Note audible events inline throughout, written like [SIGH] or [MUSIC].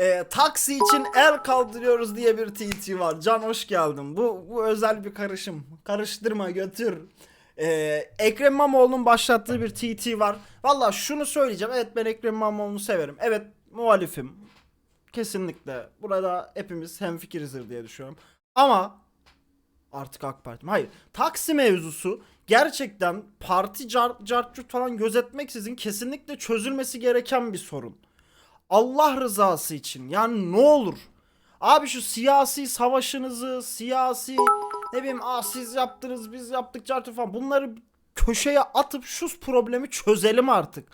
Ee, taksi için el kaldırıyoruz diye bir TT var. Can hoş geldin. Bu, bu özel bir karışım. Karıştırma götür. Ee, Ekrem İmamoğlu'nun başlattığı bir TT var. Valla şunu söyleyeceğim. Evet ben Ekrem İmamoğlu'nu severim. Evet muhalifim. Kesinlikle. Burada hepimiz hemfikirizdir diye düşünüyorum. Ama artık AK Parti. Hayır. Taksi mevzusu gerçekten parti car, cartçut falan gözetmeksizin kesinlikle çözülmesi gereken bir sorun. Allah rızası için yani ne olur. Abi şu siyasi savaşınızı, siyasi ne bileyim ah siz yaptınız biz yaptık cartçut falan bunları köşeye atıp şu problemi çözelim artık.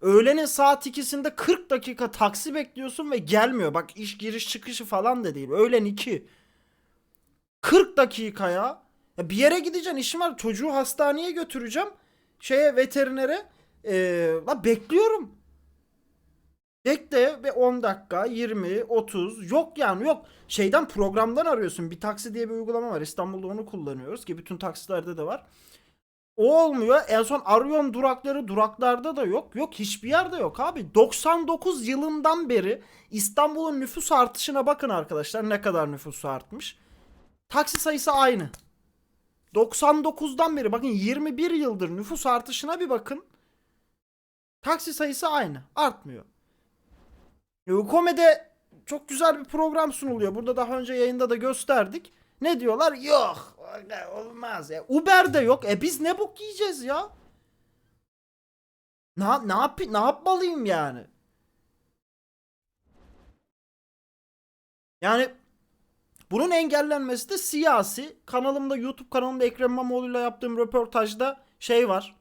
Öğlenin saat ikisinde 40 dakika taksi bekliyorsun ve gelmiyor. Bak iş giriş çıkışı falan da değil. Öğlen 2. 40 dakika ya. bir yere gideceksin işim var. Çocuğu hastaneye götüreceğim. Şeye veterinere. Ee, bekliyorum. Bekle ve 10 dakika 20 30 yok yani yok. Şeyden programdan arıyorsun. Bir taksi diye bir uygulama var. İstanbul'da onu kullanıyoruz ki bütün taksilerde de var. O olmuyor. En son arıyorum durakları duraklarda da yok. Yok hiçbir yerde yok abi. 99 yılından beri İstanbul'un nüfus artışına bakın arkadaşlar. Ne kadar nüfusu artmış. Taksi sayısı aynı. 99'dan beri bakın 21 yıldır nüfus artışına bir bakın. Taksi sayısı aynı. Artmıyor. Kome'de çok güzel bir program sunuluyor. Burada daha önce yayında da gösterdik. Ne diyorlar? Yok. Olmaz ya. Uber de yok. E biz ne bok yiyeceğiz ya? Ne, ne, yap ne yapmalıyım yani? Yani bunun engellenmesi de siyasi. Kanalımda YouTube kanalımda Ekrem İmamoğlu'yla yaptığım röportajda şey var.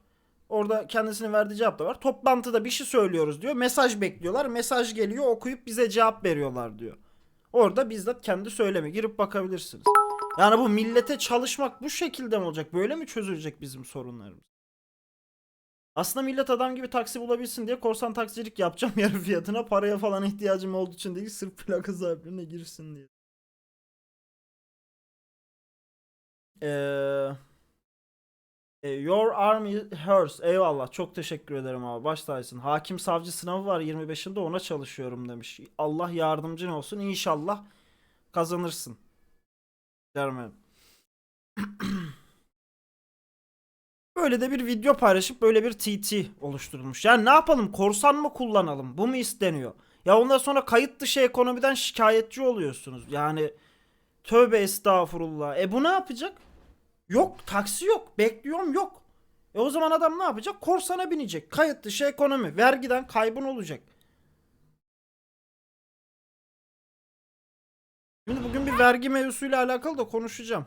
Orada kendisinin verdiği cevap da var. Toplantıda bir şey söylüyoruz diyor. Mesaj bekliyorlar. Mesaj geliyor okuyup bize cevap veriyorlar diyor. Orada bizzat kendi söylemi. Girip bakabilirsiniz. Yani bu millete çalışmak bu şekilde mi olacak? Böyle mi çözülecek bizim sorunlarımız? Aslında millet adam gibi taksi bulabilsin diye korsan taksicilik yapacağım [LAUGHS] yarı fiyatına. Paraya falan ihtiyacım olduğu için değil. Sırf plaka sahiplerine girsin diye. Eee... E, Your army hers. Eyvallah. Çok teşekkür ederim abi. Baş tacısın. Hakim savcı sınavı var 25'inde ona çalışıyorum demiş. Allah yardımcın olsun. İnşallah kazanırsın. Canım [CLEARS THROAT] Böyle de bir video paylaşıp böyle bir TT oluşturulmuş. Yani ne yapalım? Korsan mı kullanalım? Bu mu isteniyor? Ya ondan sonra kayıt dışı ekonomiden şikayetçi oluyorsunuz. Yani tövbe estağfurullah. E bu ne yapacak? Yok taksi yok. Bekliyorum yok. E o zaman adam ne yapacak? Korsana binecek. Kayıt dışı ekonomi. Vergiden kaybın olacak. Şimdi bugün bir vergi mevzusuyla alakalı da konuşacağım.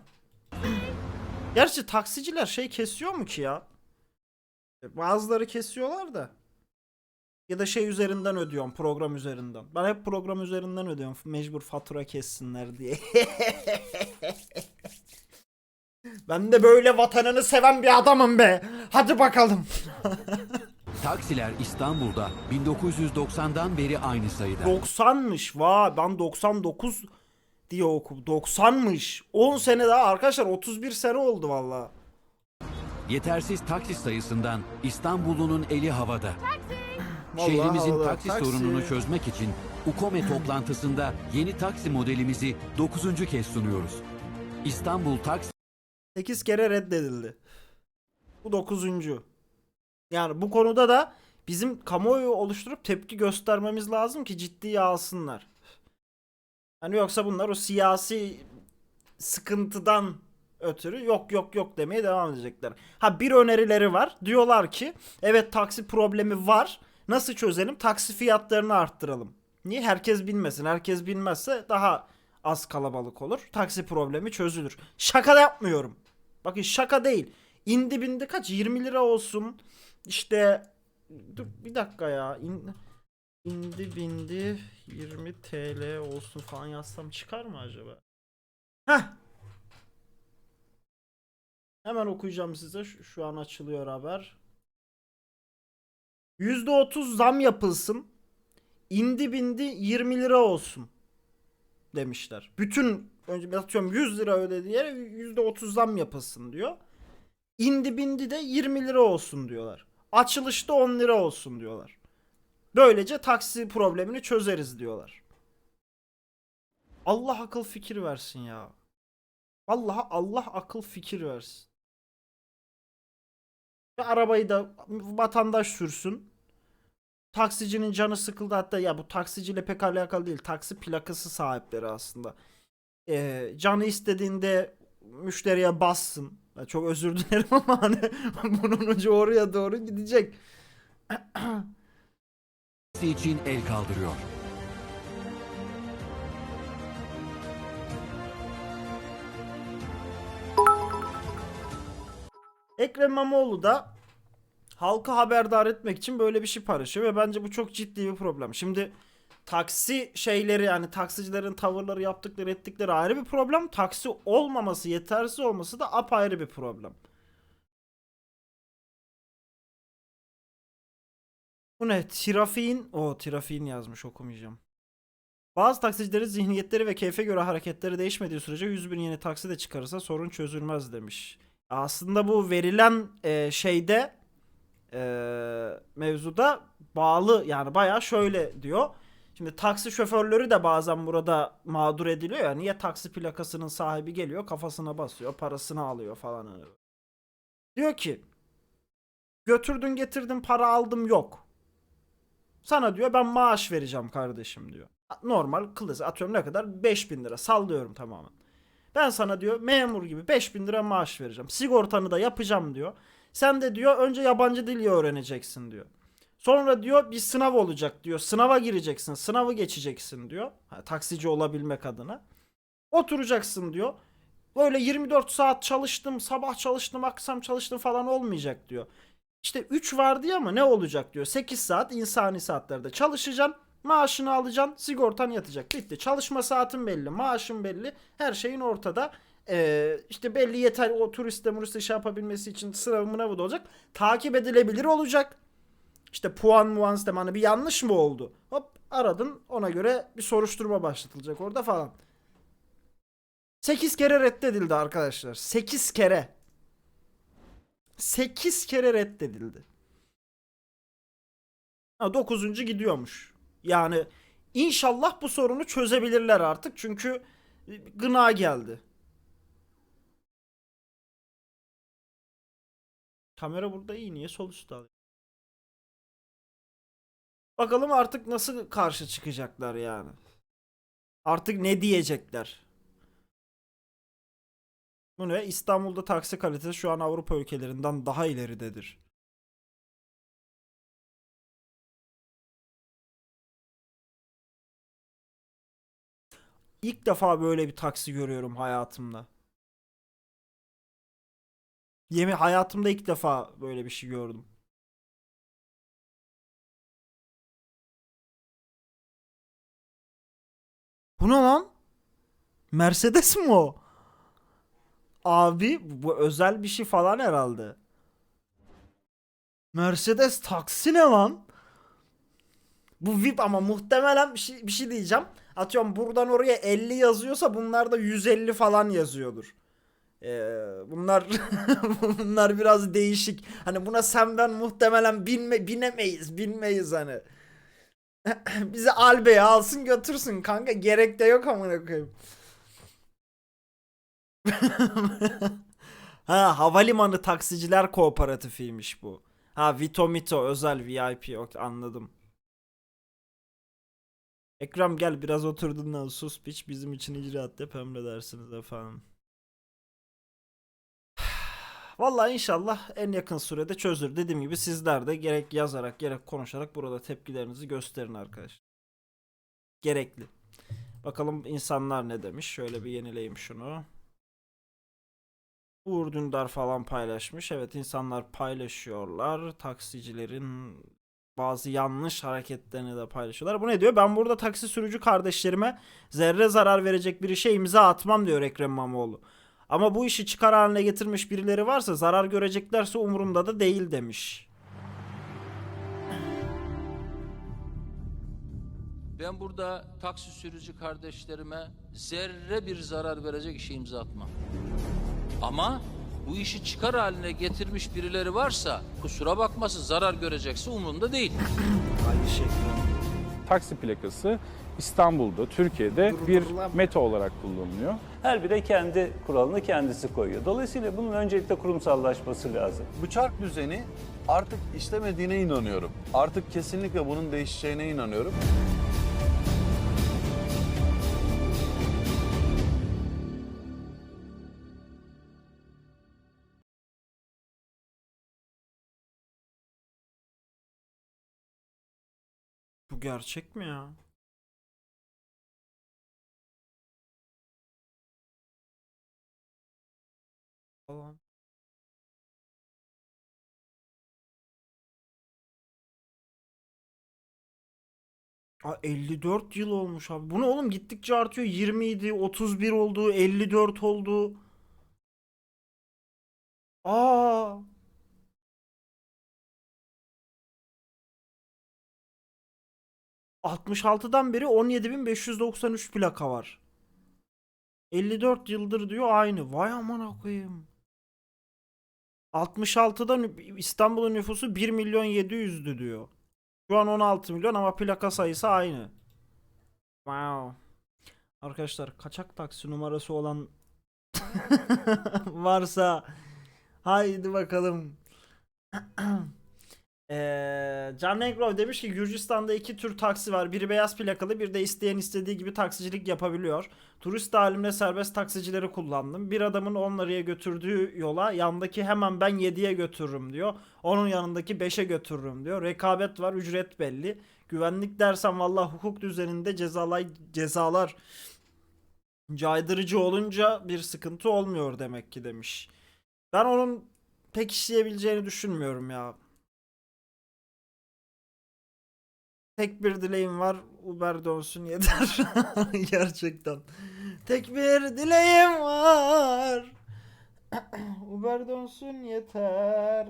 [CLEARS THROAT] Gerçi taksiciler şey kesiyor mu ki ya? E, Bazıları kesiyorlar da. Ya da şey üzerinden ödüyorum program üzerinden. Ben hep program üzerinden ödüyorum. Mecbur fatura kessinler diye. [LAUGHS] Ben de böyle vatanını seven bir adamım be. Hadi bakalım. Taksiler İstanbul'da 1990'dan beri aynı sayıda. 90'mış. Vay ben 99 diye okudum. 90'mış. 10 sene daha arkadaşlar 31 sene oldu valla. Yetersiz taksi sayısından İstanbullu'nun eli havada. Vallahi Şehrimizin havada. taksi, Taksi. sorununu çözmek için UKOME toplantısında yeni taksi modelimizi 9. kez sunuyoruz. İstanbul Taksi 8 kere reddedildi. Bu 9. Yani bu konuda da bizim kamuoyu oluşturup tepki göstermemiz lazım ki ciddiye alsınlar. Hani yoksa bunlar o siyasi sıkıntıdan ötürü yok yok yok demeye devam edecekler. Ha bir önerileri var. Diyorlar ki evet taksi problemi var. Nasıl çözelim? Taksi fiyatlarını arttıralım. Niye? Herkes binmesin. Herkes binmezse daha az kalabalık olur. Taksi problemi çözülür. Şaka yapmıyorum. Bakın şaka değil. İndi bindi kaç? 20 lira olsun. İşte dur bir dakika ya. İn, indi bindi 20 TL olsun falan yazsam çıkar mı acaba? Heh. Hemen okuyacağım size. Şu, şu an açılıyor haber. %30 zam yapılsın. İndi bindi 20 lira olsun demişler. Bütün önce atıyorum 100 lira ödediği yere %30 zam yapılsın diyor. İndi bindi de 20 lira olsun diyorlar. Açılışta 10 lira olsun diyorlar. Böylece taksi problemini çözeriz diyorlar. Allah akıl fikir versin ya. Vallahi Allah akıl fikir versin. Ve arabayı da vatandaş sürsün. Taksicinin canı sıkıldı hatta ya bu taksiciyle pek alakalı değil. Taksi plakası sahipleri aslında. Ee, canı istediğinde müşteriye bassın. Ya çok özür [LAUGHS] dilerim ama hani [LAUGHS] bunun ucu oraya doğru gidecek. için el kaldırıyor. Ekrem İmamoğlu da halkı haberdar etmek için böyle bir şey paylaşıyor ve bence bu çok ciddi bir problem. Şimdi taksi şeyleri yani taksicilerin tavırları yaptıkları ettikleri ayrı bir problem. Taksi olmaması yetersiz olması da apayrı bir problem. Bu ne? Trafiğin... O trafiğin yazmış okumayacağım. Bazı taksicilerin zihniyetleri ve keyfe göre hareketleri değişmediği sürece 100 bin yeni taksi de çıkarırsa sorun çözülmez demiş. Aslında bu verilen e, şeyde e, mevzuda bağlı yani bayağı şöyle diyor. Şimdi taksi şoförleri de bazen burada mağdur ediliyor ya. Niye taksi plakasının sahibi geliyor kafasına basıyor parasını alıyor falan. Diyor ki götürdün getirdin para aldım yok. Sana diyor ben maaş vereceğim kardeşim diyor. Normal klasik atıyorum ne kadar 5000 lira sallıyorum tamamen. Ben sana diyor memur gibi 5000 lira maaş vereceğim. Sigortanı da yapacağım diyor. Sen de diyor önce yabancı dili öğreneceksin diyor. Sonra diyor bir sınav olacak diyor. Sınava gireceksin. Sınavı geçeceksin diyor. Ha, taksici olabilmek adına. Oturacaksın diyor. Böyle 24 saat çalıştım, sabah çalıştım, akşam çalıştım falan olmayacak diyor. İşte 3 vardı ya ama ne olacak diyor. 8 saat insani saatlerde çalışacaksın. Maaşını alacaksın. Sigortan yatacak. Bitti. Çalışma saatin belli. Maaşın belli. Her şeyin ortada. Ee, işte belli yeter o turiste muriste şey yapabilmesi için sınavı mınavı da olacak. Takip edilebilir olacak. İşte puan muan sistemi hani bir yanlış mı oldu? Hop aradın ona göre bir soruşturma başlatılacak orada falan. 8 kere reddedildi arkadaşlar. 8 kere. 8 kere reddedildi. Ha, 9. gidiyormuş. Yani inşallah bu sorunu çözebilirler artık çünkü gına geldi. Kamera burada iyi niye sol üstte alıyor? Bakalım artık nasıl karşı çıkacaklar yani. Artık ne diyecekler? Bu ne? İstanbul'da taksi kalitesi şu an Avrupa ülkelerinden daha ileridedir. İlk defa böyle bir taksi görüyorum hayatımda. Yemin hayatımda ilk defa böyle bir şey gördüm. Bu ne lan? Mercedes mi o? Abi bu özel bir şey falan herhalde. Mercedes taksi ne lan? Bu VIP ama muhtemelen bir şey, bir şey diyeceğim. Atıyorum buradan oraya 50 yazıyorsa bunlar da 150 falan yazıyordur. Ee, bunlar [LAUGHS] bunlar biraz değişik. Hani buna sen ben muhtemelen binme, binemeyiz. Binmeyiz hani. [LAUGHS] Bizi Albe'ye alsın götürsün kanka. Gerek de yok amına koyayım. [LAUGHS] ha havalimanı taksiciler kooperatifiymiş bu. Ha Vito Mito özel VIP yok anladım. Ekrem gel biraz oturduğundan sus piç bizim için icraat yap emredersiniz efendim. Vallahi inşallah en yakın sürede çözülür. Dediğim gibi sizler de gerek yazarak gerek konuşarak burada tepkilerinizi gösterin arkadaşlar. Gerekli. Bakalım insanlar ne demiş. Şöyle bir yenileyim şunu. Uğur Dündar falan paylaşmış. Evet insanlar paylaşıyorlar. Taksicilerin bazı yanlış hareketlerini de paylaşıyorlar. Bu ne diyor? Ben burada taksi sürücü kardeşlerime zerre zarar verecek bir işe imza atmam diyor Ekrem İmamoğlu. Ama bu işi çıkar haline getirmiş birileri varsa zarar göreceklerse umurumda da değil demiş. Ben burada taksi sürücü kardeşlerime zerre bir zarar verecek işe imza atmam. Ama bu işi çıkar haline getirmiş birileri varsa kusura bakmasın zarar görecekse umurumda değil. Aynı şekilde. taksi plakası İstanbul'da, Türkiye'de bir meta olarak kullanılıyor. Her biri kendi kuralını kendisi koyuyor. Dolayısıyla bunun öncelikle kurumsallaşması lazım. Bu çark düzeni artık işlemediğine inanıyorum. Artık kesinlikle bunun değişeceğine inanıyorum. Bu gerçek mi ya? Falan. Aa, 54 yıl olmuş abi. Bu ne oğlum gittikçe artıyor. 20 idi, 31 oldu, 54 oldu. Aa. ...66'dan beri 17.593 plaka var. 54 yıldır diyor aynı. Vay aman koyayım. 66'da nü- İstanbul'un nüfusu 1 milyon 700'dü diyor. Şu an 16 milyon ama plaka sayısı aynı. Wow. Arkadaşlar kaçak taksi numarası olan [LAUGHS] varsa haydi bakalım. [CLEARS THROAT] Eee Can Negrov demiş ki Gürcistan'da iki tür taksi var. Biri beyaz plakalı, bir de isteyen istediği gibi taksicilik yapabiliyor. Turist halimde serbest taksicileri kullandım. Bir adamın 10 liraya götürdüğü yola yandaki hemen ben 7'ye götürürüm diyor. Onun yanındaki 5'e götürürüm diyor. Rekabet var, ücret belli. Güvenlik dersen valla hukuk düzeninde cezalar cezalar caydırıcı olunca bir sıkıntı olmuyor demek ki demiş. Ben onun pek işleyebileceğini düşünmüyorum ya. Tek bir dileğim var. Uber dönsün yeter. [LAUGHS] Gerçekten. Tek bir dileğim var. [CLEARS THROAT] Uber dönsün yeter.